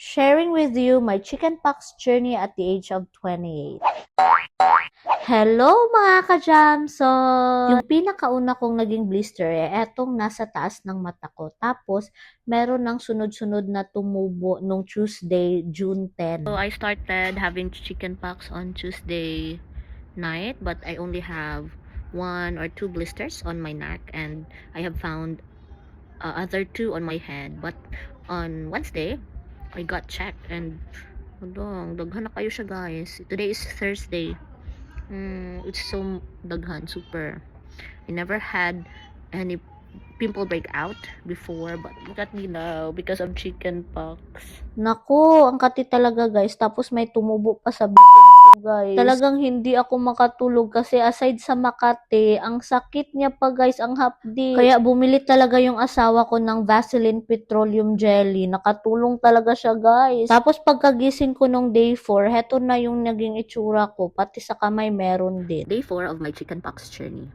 sharing with you my chickenpox journey at the age of 28. Hello mga ka-Jamson! Yung pinakauna kong naging blister eh, etong nasa taas ng mata ko. Tapos, meron ng sunod-sunod na tumubo nung Tuesday, June 10. So I started having chickenpox on Tuesday night, but I only have one or two blisters on my neck, and I have found uh, other two on my head. But on Wednesday, I got checked, and dong, daghan na kayo siya guys. Today is Thursday. Mm, it's so daghan, super. I never had any pimple breakout before, but look at me now because of chickenpox. Naku, ang kati talaga guys. Tapos may tumubo pa sa ko guys. Talagang hindi ako makatulog kasi aside sa Makati, ang sakit niya pa guys, ang hapdi. Kaya bumili talaga yung asawa ko ng Vaseline Petroleum Jelly. Nakatulong talaga siya guys. Tapos pagkagising ko nung day 4, heto na yung naging itsura ko. Pati sa kamay meron din. Day 4 of my chickenpox journey.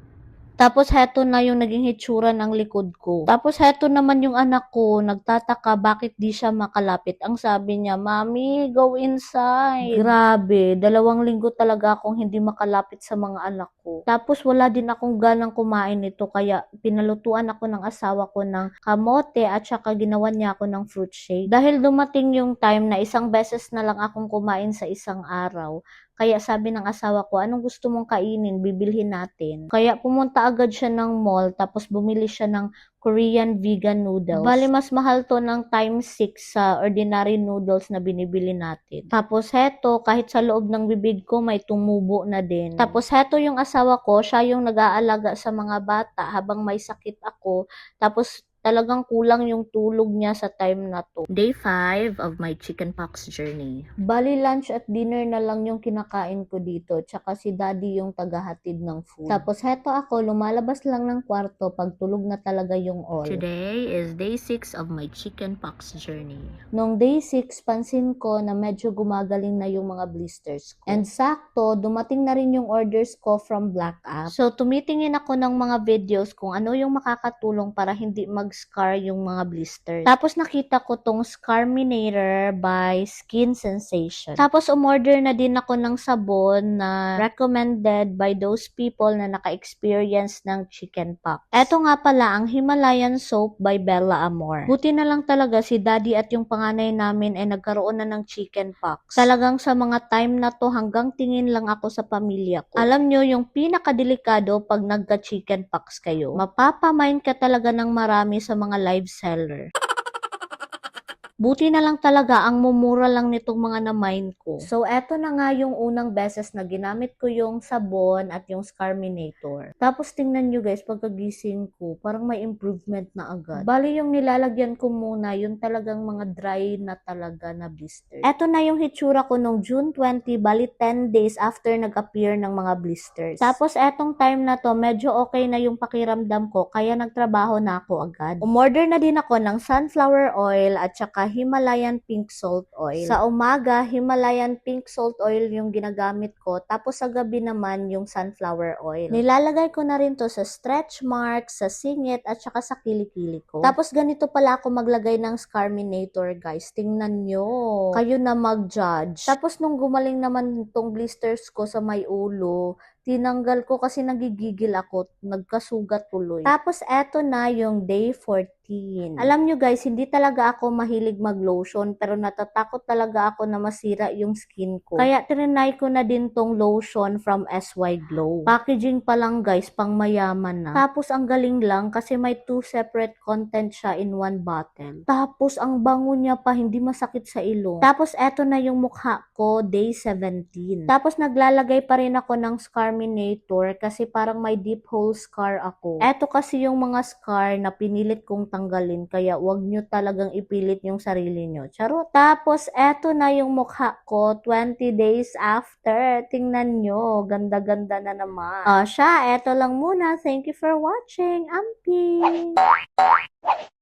Tapos heto na yung naging hitsura ng likod ko. Tapos heto naman yung anak ko, nagtataka bakit di siya makalapit. Ang sabi niya, Mami, go inside. Grabe, dalawang linggo talaga akong hindi makalapit sa mga anak ko. Tapos wala din akong ganang kumain nito kaya pinalutuan ako ng asawa ko ng kamote at saka ginawan niya ako ng fruit shake. Dahil dumating yung time na isang beses na lang akong kumain sa isang araw, kaya sabi ng asawa ko, anong gusto mong kainin, bibilhin natin. Kaya pumunta agad siya ng mall, tapos bumili siya ng Korean vegan noodles. Bali, mas mahal to ng times 6 sa ordinary noodles na binibili natin. Tapos heto, kahit sa loob ng bibig ko, may tumubo na din. Tapos heto yung asawa ko, siya yung nag-aalaga sa mga bata habang may sakit ako. Tapos talagang kulang yung tulog niya sa time na to. Day 5 of my chickenpox journey. Bali, lunch at dinner na lang yung kinakain ko dito. Tsaka si daddy yung tagahatid ng food. Tapos heto ako, lumalabas lang ng kwarto pag tulog na talaga yung all. Today is day 6 of my chickenpox journey. Nung day 6, pansin ko na medyo gumagaling na yung mga blisters ko. And sakto, dumating na rin yung orders ko from Black App. So, tumitingin ako ng mga videos kung ano yung makakatulong para hindi mag-scar yung mga blisters. Tapos nakita ko tong Scarminator by Skin Sensation. Tapos umorder na din ako ng sabon na recommended by those people na naka-experience ng chickenpox. Eto nga pala ang Himalayan Soap by Bella Amor. Buti na lang talaga si daddy at yung panganay namin ay nagkaroon na ng chickenpox. Talagang sa mga time na to hanggang tingin lang ako sa pamilya ko. Alam nyo yung pinakadelikado pag nagka-chickenpox kayo. Mapapamind ka talaga ng marami sa mga live seller. Buti na lang talaga ang mumura lang nitong mga na-mine ko. So, eto na nga yung unang beses na ginamit ko yung sabon at yung Scarminator. Tapos, tingnan nyo guys, pagkagising ko, parang may improvement na agad. Bali, yung nilalagyan ko muna, yung talagang mga dry na talaga na blister. Eto na yung hitsura ko nung June 20, bali 10 days after nag-appear ng mga blisters. Tapos, etong time na to, medyo okay na yung pakiramdam ko, kaya nagtrabaho na ako agad. Umorder na din ako ng sunflower oil at saka Himalayan pink salt oil. Sa umaga, Himalayan pink salt oil yung ginagamit ko. Tapos sa gabi naman yung sunflower oil. Nilalagay ko na rin to sa stretch marks, sa singit, at saka sa kilikili ko. Tapos ganito pala ako maglagay ng Scarminator, guys. Tingnan nyo. Kayo na mag-judge. Tapos nung gumaling naman tong blisters ko sa may ulo, tinanggal ko kasi nagigigil ako, nagkasugat tuloy. Tapos eto na yung day 14. Alam nyo guys, hindi talaga ako mahilig mag-lotion pero natatakot talaga ako na masira yung skin ko. Kaya trinay ko na din tong lotion from SY Glow. Packaging pa lang guys, pang mayaman na. Tapos ang galing lang kasi may two separate content siya in one bottle. Tapos ang bango niya pa, hindi masakit sa ilong. Tapos eto na yung mukha ko, day 17. Tapos naglalagay pa rin ako ng Scarminator kasi parang may deep hole scar ako. Eto kasi yung mga scar na pinilit kong tanggalin kaya wag nyo talagang ipilit yung sarili nyo. Charot. Tapos eto na yung mukha ko 20 days after. Tingnan nyo, ganda-ganda na naman. Ah, siya, eto lang muna. Thank you for watching. Amping!